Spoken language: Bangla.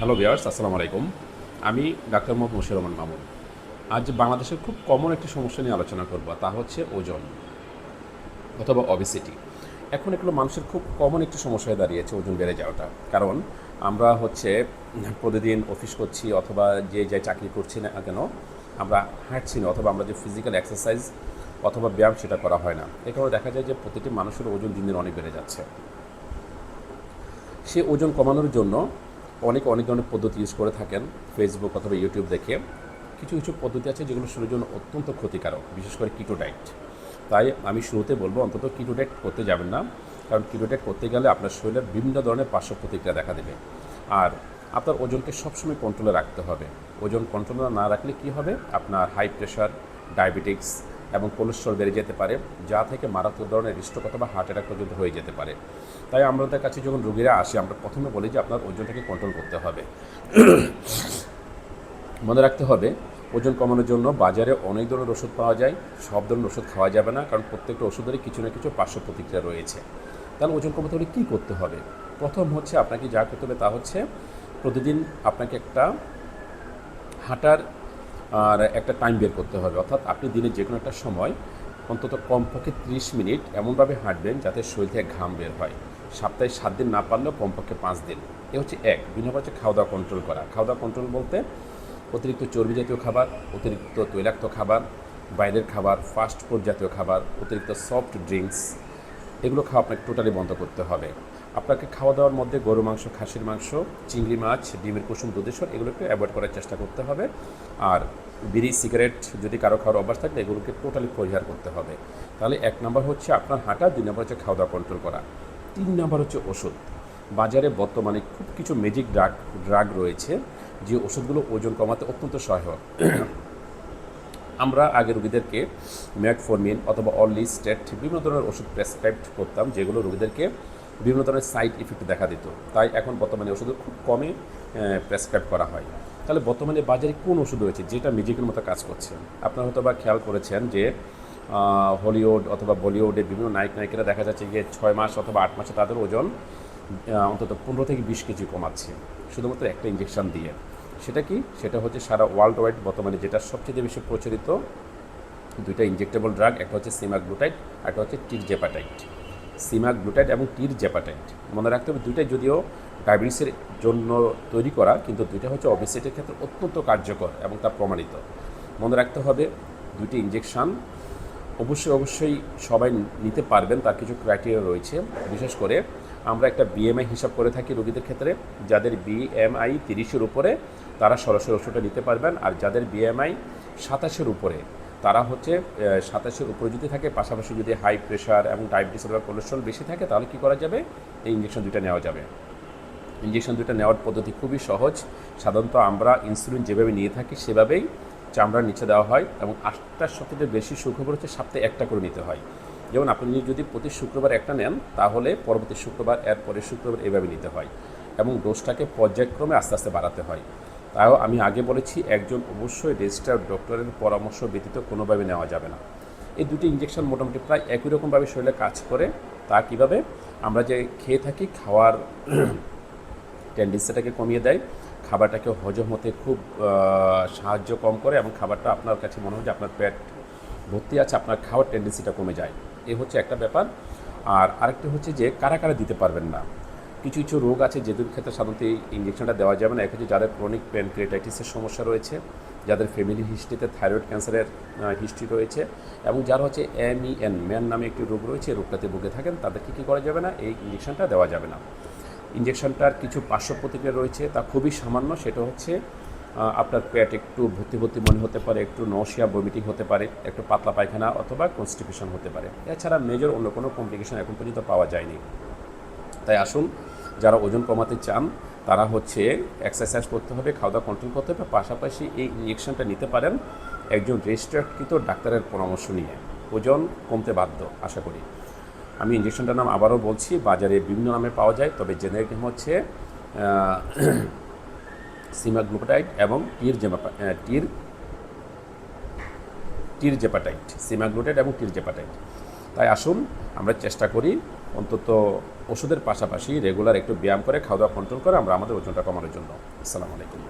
হ্যালো বিয়ার্স আসসালামু আলাইকুম। আমি ডাক্তার মোহাম্মদ মুশির রহমান মামুন। আজ বাংলাদেশের খুব কমন একটি সমস্যা নিয়ে আলোচনা করব, তা হচ্ছে ওজন অথবা অবিসিটি এখন এগুলো মানুষের খুব কমন একটি সমস্যায় দাঁড়িয়েছে ওজন বেড়ে যাওয়াটা। কারণ আমরা হচ্ছে প্রতিদিন অফিস করছি অথবা যে যে চাকরি করছি না কেন, আমরা হাঁটছি না অথবা আমরা যে ফিজিক্যাল এক্সারসাইজ অথবা ব্যায়াম সেটা করা হয় না। এ কারণে দেখা যায় যে প্রতিটি মানুষের ওজন দিন দিন অনেক বেড়ে যাচ্ছে। সে ওজন কমানোর জন্য অনেক অনেক ধরনের পদ্ধতি ইউজ করে থাকেন ফেসবুক অথবা ইউটিউব দেখে। কিছু কিছু পদ্ধতি আছে যেগুলো শরীরের জন্য অত্যন্ত ক্ষতিকারক, বিশেষ করে কিটো ডায়েট তাই আমি শুরুতে বলব, অন্তত কিটো ডায়েট করতে যাবেন না, কারণ কিটো ডায়েট করতে গেলে আপনার শরীরে বিভিন্ন ধরনের পার্শ্ব প্রতিক্রিয়া দেখা দেবে। আর আপনার ওজনকে সবসময় কন্ট্রোলে রাখতে হবে। ওজন কন্ট্রোলে না রাখলে কি হবে? আপনার হাই প্রেশার ডায়াবেটিক্স এবং কোলেস্ট্রল বেড়ে যেতে পারে, যা থেকে মারাত্মক ধরনের হৃষ্টক অথবা হার্ট অ্যাটাক পর্যন্ত হয়ে যেতে পারে। তাই আমাদের কাছে যখন রোগীরা আসে, আমরা প্রথমে বলি যে আপনার ওজনটাকে কন্ট্রোল করতে হবে। মনে রাখতে হবে, ওজন কমানোর জন্য বাজারে অনেক ধরনের ওষুধ পাওয়া যায়, সব ধরনের ওষুধ খাওয়া যাবে না, কারণ প্রত্যেকটা ওষুধেরই কিছু না কিছু পার্শ্ব প্রতিক্রিয়া রয়েছে। তাহলে ওজন কমাতে হলে কী করতে হবে? প্রথম হচ্ছে আপনাকে যা করতে হবে তা হচ্ছে, প্রতিদিন আপনাকে একটা হাঁটার আর একটা টাইম বের করতে হবে। অর্থাৎ আপনি দিনের যে কোনো একটা সময় অন্তত কমপক্ষে ত্রিশ মিনিট এমনভাবে হাঁটবেন যাতে শরীর থেকে ঘাম বের হয়। সপ্তাহে সাত দিন না পারলেও কমপক্ষে পাঁচ দিন। এ হচ্ছে এক। নম্বর হচ্ছে খাওয়া দাওয়া কন্ট্রোল করা। খাওয়া দাওয়া কন্ট্রোল বলতে অতিরিক্ত চর্বি জাতীয় খাবার, অতিরিক্ত তৈলাক্ত খাবার, বাইরের খাবার ফাস্ট ফুড জাতীয় খাবার, অতিরিক্ত সফট ড্রিঙ্কস এগুলো খাওয়া আপনাকে টোটালি বন্ধ করতে হবে। আপনাকে খাওয়া দাওয়ার মধ্যে গরু মাংস, খাসির মাংস, চিংড়ি মাছ, ডিমের কুসুম দুধেশ্বর এগুলোকে অ্যাভয়েড করার চেষ্টা করতে হবে। আর বিড়ি, সিগারেট যদি কারও খাওয়ার অভ্যাস থাকে, এগুলোকে টোটালি পরিহার করতে হবে। তাহলে এক নম্বর হচ্ছে আপনার হাঁটা, দুই নম্বর হচ্ছে খাওয়া দাওয়া কন্ট্রোল করা। তিন নম্বর হচ্ছে ওষুধ। বাজারে বর্তমানে খুব কিছু ম্যাজিক ড্রাগ ড্রাগ রয়েছে, যে ওষুধগুলো ওজন কমাতে অত্যন্ত সহায়ক। আমরা আগে রুগীদেরকে রোগীদেরকে ম্যাটফরমিন অথবা অলিস্টেট বিভিন্ন ধরনের ওষুধ প্রেসক্রাইব করতাম, যেগুলো রোগীদেরকে বিভিন্ন ধরনের সাইড ইফেক্ট দেখা দিত। তাই এখন বর্তমানে ওষুধ খুব কমই প্রেসক্রাইব করা হয়। তাহলে বর্তমানে বাজারে কোন ওষুধ রয়েছে যেটা ম্যাজিকের মতো কাজ করছে? আপনারা হয়তো বা খেয়াল করেছেন যে হলিউড অথবা বলিউডের বিভিন্ন নায়ক, নায়িকারা দেখা যাচ্ছে যে ছয় মাস অথবা আট মাসে তাদের ওজন অন্তত পনেরো থেকে বিশ কেজি কমাচ্ছে। শুধুমাত্র একটা ইঞ্জেকশন দিয়ে। সেটা কি? সেটা হচ্ছে সারা ওয়ার্ল্ড ওয়াইড বর্তমানে যেটা সবচেয়ে বেশি প্রচলিত, দুইটা ইঞ্জেক্টেবল ড্রাগ একটা হচ্ছে সিমাগ্লুটাইড আর একটা হচ্ছে টিরজেপাটাইট সিমাগ্লুটাইড এবং টিরজেপাটাইট মনে রাখতে হবে দুইটাই যদিও ডায়াবেটিসের জন্য তৈরি করা, কিন্তু দুইটা হচ্ছে অবিসিটির ক্ষেত্রে অত্যন্ত কার্যকর এবং তা প্রমাণিত। মনে রাখতে হবে দুইটি ইঞ্জেকশন অবশ্যই অবশ্যই সবাই নিতে পারবেন, তার কিছু ক্রাইটেরিয়া রয়েছে। বিশেষ করে আমরা একটা বিএমআই হিসাব করে থাকি রোগীদের ক্ষেত্রে, যাদের বিএমআই তিরিশের উপরে তারা সরাসরি ওষুধটা নিতে পারবেন, আর যাদের বিএমআই সাতাশের উপরে তারা হচ্ছে সাতাশের উপরে যদি থাকে, পাশাপাশি যদি হাই প্রেশার এবং ডায়াবেটিস বা কোলেস্ট্রল বেশি থাকে, তাহলে কী করা যাবে? এই ইঞ্জেকশন দুইটা নেওয়া যাবে। ইঞ্জেকশন দুটো নেওয়ার পদ্ধতি খুবই সহজ। সাধারণত আমরা ইনসুলিন যেভাবে নিয়ে থাকি, সেভাবেই চামড়ার নিচে দেওয়া হয় এবং আটটার সবথেকে বেশি সুখবর হচ্ছে সপ্তাহে একটা করে নিতে হয়। যেমন আপনি যদি প্রতি শুক্রবার একটা নেন, তাহলে পরবর্তী শুক্রবার এর পরের শুক্রবার এভাবে নিতে হয় এবং ডোজটাকে পর্যায়ক্রমে আস্তে আস্তে বাড়াতে হয়। তাও আমি আগে বলেছি, একজন অবশ্যই রেজিস্টার্ড ডক্টরের পরামর্শ ব্যতীত কোনোভাবে নেওয়া যাবে না। এই দুটি ইঞ্জেকশন মোটামুটি প্রায় একই রকমভাবে শরীরে কাজ করে। তা কীভাবে? আমরা যে খেয়ে থাকি, খাওয়ার টেন্ডেন্সিটাকে কমিয়ে দেয়। খাবারটাকে হজম হতে খুব সাহায্য কম করে এবং খাবারটা আপনার কাছে মনে হয় যে আপনার পেট ভর্তি আছে, আপনার খাওয়ার টেন্ডেন্সিটা কমে যায়। এ হচ্ছে একটা ব্যাপার। আর আরেকটা হচ্ছে যে কারা কারা দিতে পারবেন না? কিছু কিছু রোগ আছে যেদের ক্ষেত্রে সাধারণত এই ইঞ্জেকশনটা দেওয়া যাবে না। এক হচ্ছে যাদের ক্রনিক প্যানক্রিয়েটাইটিসের সমস্যা রয়েছে, যাদের ফ্যামিলি হিস্ট্রিতে থাইরয়েড ক্যান্সারের হিস্ট্রি রয়েছে এবং যারা হচ্ছে এম এমইএন ম্যান নামে একটি রোগ রয়েছে রোগটাতে ভুগে থাকেন, তাদেরকে কী করা যাবে না? এই ইঞ্জেকশনটা দেওয়া যাবে না। ইঞ্জেকশনটার কিছু পার্শ্ব প্রতিক্রিয়া রয়েছে, তা খুবই সামান্য, সেটা হচ্ছে আপনার পেট একটু ভর্তি ভর্তি মনে হতে পারে, একটু নশিয়া বমিটিং হতে পারে, একটু পাতলা পায়খানা অথবা কনস্টিপেশন হতে পারে। এছাড়া মেজর অন্য কোনো কমপ্লিকেশন এখন পর্যন্ত পাওয়া যায়নি। তাই আসুন যারা ওজন কমাতে চান, তারা হচ্ছে এক্সারসাইজ করতে হবে, খাওয়া দাওয়া কন্ট্রোল করতে হবে, পাশাপাশি এই ইঞ্জেকশনটা নিতে পারেন একজন রেজিস্টার্ডকৃত ডাক্তারের পরামর্শ নিয়ে। ওজন কমতে বাধ্য, আশা করি। আমি ইঞ্জেকশনটার নাম আবারও বলছি, বাজারে বিভিন্ন নামে পাওয়া যায়, তবে জেনারিক নাম হচ্ছে সিমাগ্লুপাটাইট এবং টির জেমাপা টির টির জেপাটাইট সিমাগ্লুটাইট এবং টির জেপাটাইট তাই আসুন, আমরা চেষ্টা করি অন্তত ওষুধের পাশাপাশি রেগুলার একটু ব্যায়াম করে খাওয়া দাওয়া কন্ট্রোল করে আমরা আমাদের ওজনটা কমানোর জন্য। আসসালামু আলাইকুম।